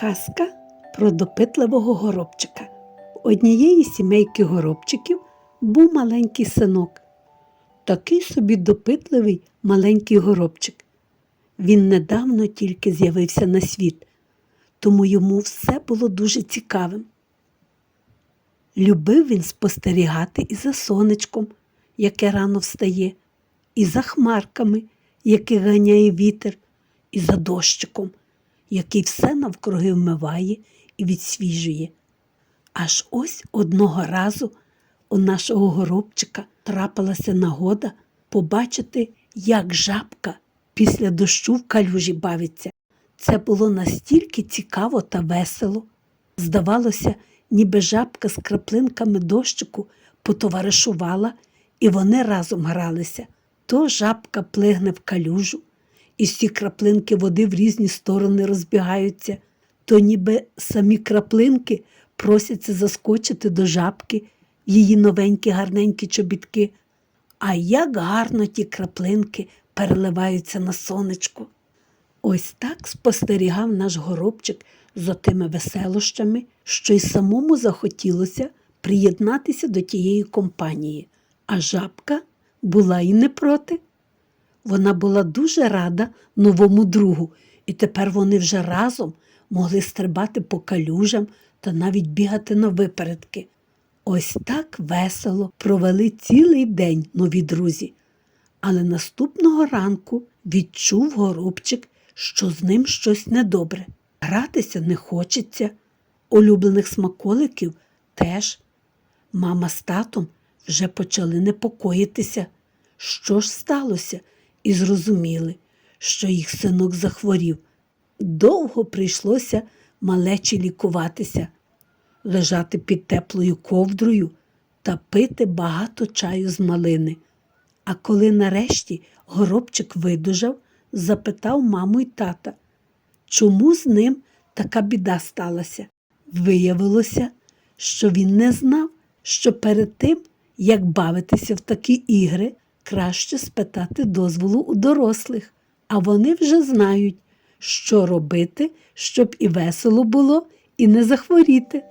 Казка про допитливого горобчика. Однієї сімейки горобчиків був маленький синок. Такий собі допитливий маленький горобчик. Він недавно тільки з'явився на світ, тому йому все було дуже цікавим. Любив він спостерігати і за сонечком, яке рано встає, і за хмарками, яких ганяє вітер, і за дощиком, який все навкруги вмиває і відсвіжує. Аж ось одного разу у нашого горобчика трапилася нагода побачити, як жабка після дощу в калюжі бавиться. Це було настільки цікаво та весело. Здавалося, ніби жабка з краплинками дощику потоваришувала, і вони разом гралися. То жабка плигне в калюжу, і всі краплинки води в різні сторони розбігаються, то ніби самі краплинки просяться заскочити до жабки її новенькі гарненькі чобітки. А як гарно ті краплинки переливаються на сонечку. Ось так спостерігав наш горобчик з отими веселощами, що й самому захотілося приєднатися до тієї компанії, а жабка була і не проти. Вона була дуже рада новому другу, і тепер вони вже разом могли стрибати по калюжам та навіть бігати на випередки. Ось так весело провели цілий день нові друзі. Але наступного ранку відчув горобчик, що з ним щось недобре. Гратися не хочеться, улюблених смаколиків теж. Мама з татом вже почали непокоїтися. Що ж сталося, і зрозуміли, що їх синок захворів. Довго прийшлося малечі лікуватися, лежати під теплою ковдрою та пити багато чаю з малини. А коли нарешті горобчик видужав, запитав маму й тата, чому з ним така біда сталася. Виявилося, що він не знав, що перед тим, як бавитися в такі ігри, краще спитати дозволу у дорослих, а вони вже знають, що робити, щоб і весело було, і не захворіти.